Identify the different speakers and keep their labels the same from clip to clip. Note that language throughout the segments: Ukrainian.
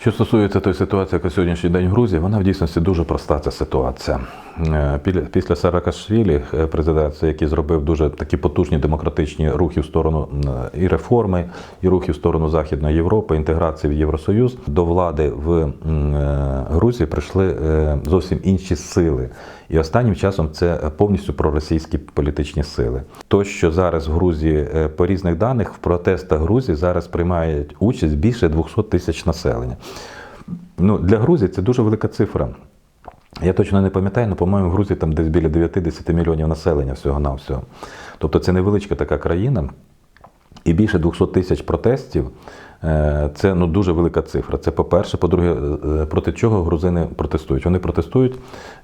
Speaker 1: Що стосується тої ситуації, яка сьогоднішній день в Грузії, вона в дійсності дуже проста ця ситуація. Е, Після Саакашвілі, е, президента, який зробив дуже такі потужні демократичні рухи в сторону е, і реформи, і рухи в сторону Західної Європи, інтеграції в Євросоюз, до влади в Грузії прийшли зовсім інші сили. І останнім часом це повністю проросійські політичні сили. То, що зараз в Грузії по різних даних в протестах Грузії зараз приймають участь більше 200 тисяч населення. Ну, для Грузії це дуже велика цифра. Я точно не пам'ятаю, але, по-моєму, в Грузії там десь біля 9-10 мільйонів населення всього-навсього. Тобто це невеличка така країна, і більше 200 тисяч протестів е, це ну, дуже велика цифра. Це по-перше. По-друге, е, проти чого грузини протестують? Вони протестують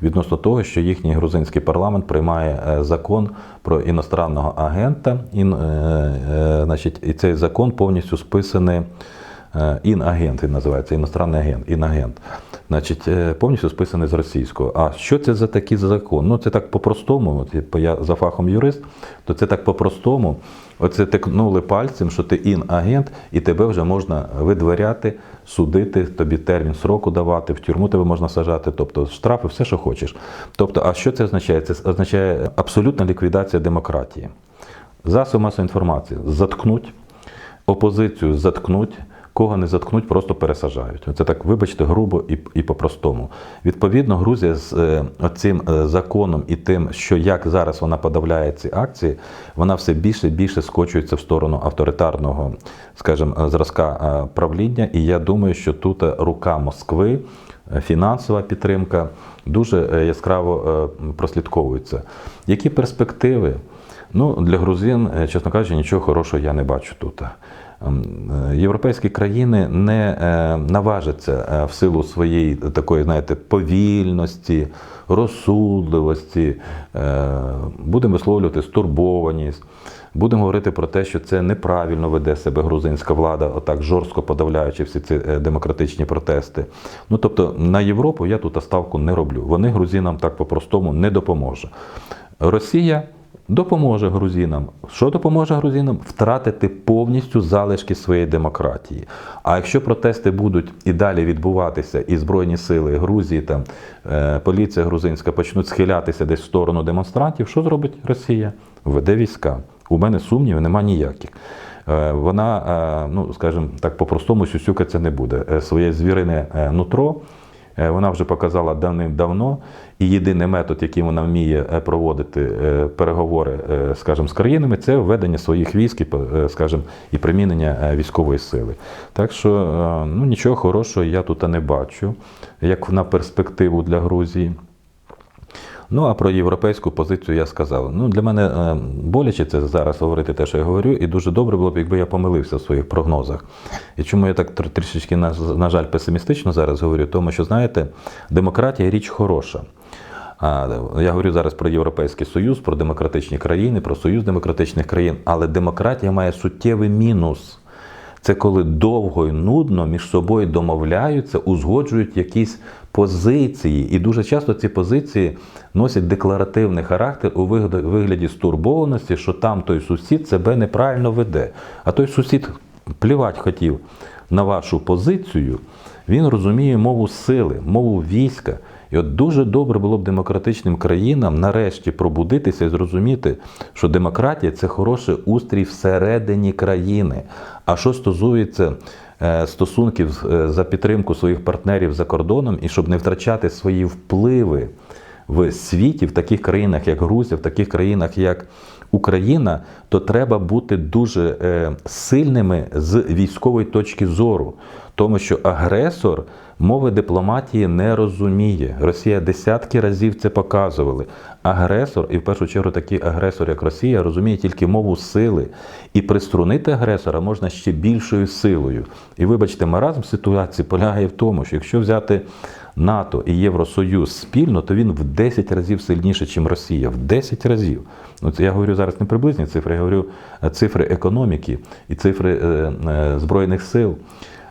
Speaker 1: відносно того, що їхній грузинський парламент приймає е, закон про іностранного агента. Е, е, значить, і цей закон повністю списаний. Е, Інагент він називається, іностранний агент, інагент. Значить, е, повністю списаний з російського. А що це за такий закон? Ну, це так по-простому, от типу, я за фахом юрист, то це так по-простому. Оце тикнули пальцем, що ти інагент, і тебе вже можна видворяти, судити, тобі термін сроку давати, в тюрму тебе можна сажати, тобто штрафи, все, що хочеш. Тобто, а що це означає? Це означає абсолютна ліквідація демократії. Засоби масової інформації заткнуть, опозицію заткнуть. Кого не заткнуть, просто пересажають. Це так, вибачте, грубо і, і по-простому. Відповідно, Грузія з е, цим законом і тим, що як зараз вона подавляє ці акції, вона все більше і більше скочується в сторону авторитарного, скажімо, зразка е, правління. І я думаю, що тут рука Москви, е, фінансова підтримка дуже е, яскраво е, прослідковується. Які перспективи? Ну, для грузин, е, чесно кажучи, нічого хорошого я не бачу тут. Ем, е, Європейські країни не е, наважаться в силу своєї такої, знаєте, повільності, розсудливості, будемо висловлювати стурбованість. Будемо говорити про те, що це неправильно веде себе грузинська влада, отак жорстко подавляючи всі ці демократичні протести. Ну тобто на Європу я тут ставку не роблю. Вони грузинам так по-простому не допоможе. Росія допоможе грузинам. Що допоможе грузинам? Втратити повністю залишки своєї демократії. А якщо протести будуть і далі відбуватися, і Збройні сили Грузії, там е, поліція грузинська почнуть схилятися десь в сторону демонстрантів, що зробить Росія? Введе війська. У мене сумнівів нема ніяких. Е, Вона, е, ну скажімо так, по-простому сюсюкатися не буде. Своє звірине нутро вона вже показала давним-давно. І єдиний метод, який вона вміє е, проводити е, переговори, е, скажімо, з країнами, це введення своїх військ е, скажімо, і примінення е, військової сили. Так що е, ну, нічого хорошого я тут не бачу, як на перспективу для Грузії. Ну, а про європейську позицію я сказав. Ну, для мене е, боляче це зараз говорити те, що я говорю, і дуже добре було б, якби я помилився в своїх прогнозах. І чому я так трішечки, на, жаль, песимістично зараз говорю? Тому що, знаєте, демократія річ хороша. Я говорю зараз про Європейський Союз, про демократичні країни, про Союз демократичних країн, але демократія має суттєвий мінус. Це коли довго і нудно між собою домовляються, узгоджують якісь позиції. І дуже часто ці позиції носять декларативний характер у вигляді стурбованості, що там той сусід себе неправильно веде. А той сусід плівать хотів на вашу позицію, він розуміє мову сили, мову війська. І от дуже добре було б демократичним країнам нарешті пробудитися і зрозуміти, що демократія це хороший устрій всередині країни. А що стосується е, стосунків е, за підтримку своїх партнерів за кордоном, і щоб не втрачати свої впливи в світі, в таких країнах, як Грузія, в таких країнах, як Україна, то треба бути дуже е, сильними з військової точки зору, тому що агресор мови дипломатії не розуміє. Росія десятки разів це показували. Агресор, і в першу чергу такий агресор, як Росія, розуміє тільки мову сили. І приструнити агресора можна ще більшою силою. І вибачте, маразм ситуації полягає в тому, що якщо взяти НАТО і Євросоюз спільно, то він в 10 разів сильніше, ніж Росія. В 10 разів. Ну, це я говорю зараз не приблизні цифри, я говорю е, цифри економіки і цифри е, е, Збройних сил.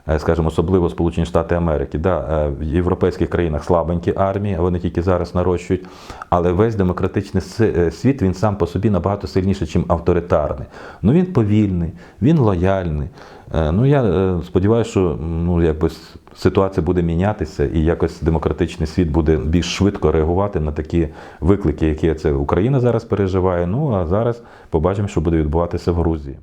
Speaker 1: Е, скажімо, особливо Сполучені Штати Америки. Да, е, в європейських країнах слабенькі армії, вони тільки зараз нарощують, але весь демократичний е, світ він сам по собі набагато сильніший, ніж авторитарний. Ну він повільний, він лояльний. Ну я сподіваюся, що ну якби ситуація буде мінятися, і якось демократичний світ буде більш швидко реагувати на такі виклики, які це Україна зараз переживає. Ну а зараз побачимо, що буде відбуватися в Грузії.